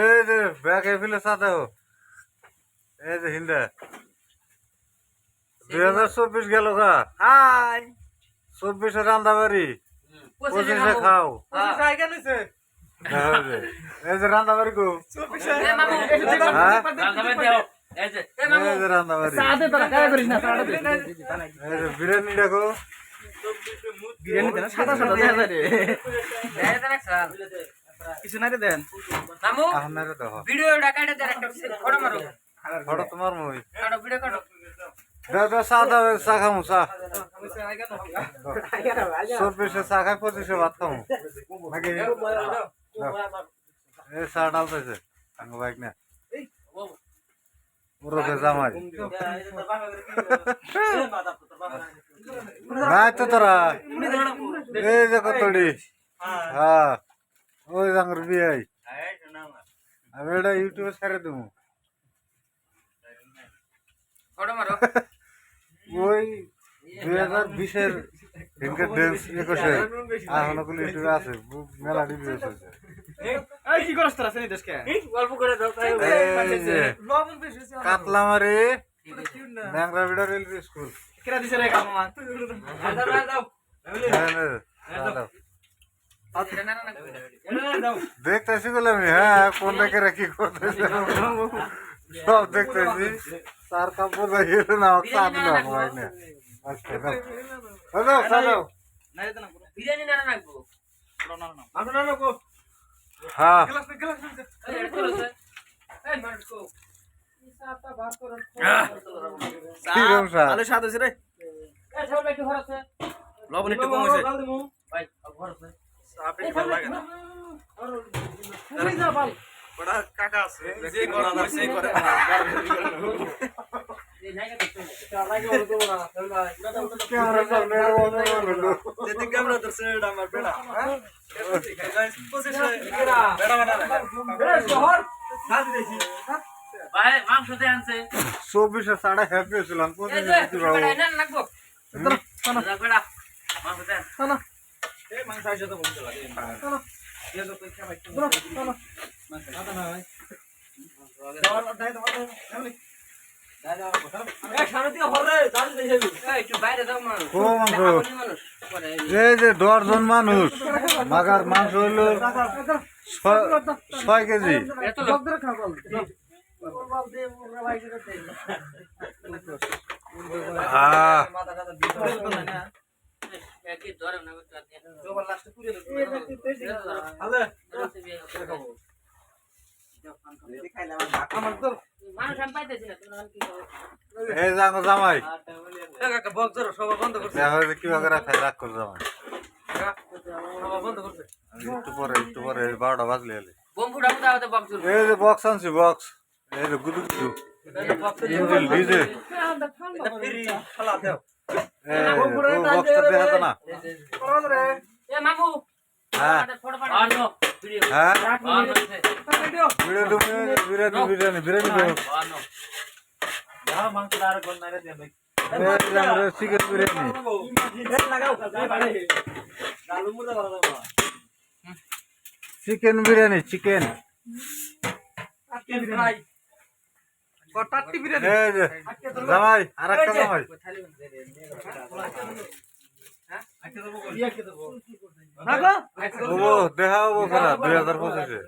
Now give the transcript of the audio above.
এই যে ব্যাগে ফেলে সাথে হো এই যে হিন্দা দুই হাজার চব্বিশ গেল গা। হাই। চব্বিশে রান্দা বাড়ি পঁচিশে খাও। এই যে- এই যে রান্দা বাড়ি গো এই যে রান্দা বাড়ি সাদে তোরা কাজ করিস না সাদে এই যে বিরিয়ানি দেখো। বিরিয়ানি সাদা সাদা দেখা যায় রে। কিছু না রে দেন। আপনারে দেখো কাটে দেন একটা ফটো মারো। ফটো তোমার মই কাটো ভিডিও কাটো। দাও দাও চা দাও চা খামু চা। চব্বিশে চা খাই পঁচিশে ভাত খামু। নাকি এই চা ডালতেছে আঙ্গ বাইক না। জামাই। নাই তো তোরা এই যে কতড়ি। হ্যাঁ। ওই ডাঙ্গর বিয়াই। আমি এটা ইউটিউবে ছেড়ে দেবো। ওই দুই হাজার বিশের দিনকে ডেন্স একুশে। এখনও কোনো ইউটিউবে আছে মেলা কাতলামারি ন্যাংরা বিড়া রেলওয়ে স্কুল কেরা দিছে রে কাম? দেখতেছি বলে আমি হ্যাঁ কোন দেখে রাখি করতেছে সব দেখতেছি তার কাপড় দেখিয়ে না চা দিল আমার না আচ্ছা না রে বিরিয়ানি না রাখব হ্যাঁ? আলু রে লবণ একটু কম ভাই ঘর আছে আপনি ভালো লাগে না বড় কাকা আছে যে করা না সেই করে এই নাইকা দেখতে ক্যামেরা সামনে বলো যেতে ক্যামেরা ধরছে এটা আমার বেড়া বেড়া বানা ভাই মাংস দিয়ে আনছে চব্বিশে সাড়ে হ্যাপি হয়েছিলাম এই দশজন মানুষ। মাগার মাংস হইল ছয় কেজি। জামাই কীভাবে রাখা রাগ করে জামাই একটু পরে একটু পরে বারোটা বাজলে এলে এই যে বক্স আনছি বক্স এই যে গুদু গুদু DJ chicken biryani chicken. Biryani chicken কটাটি biryani এই যে জামাই আর একটা জামাই। রাখো ও দেখা হব খেলা দুই হাজার পঁচিশে।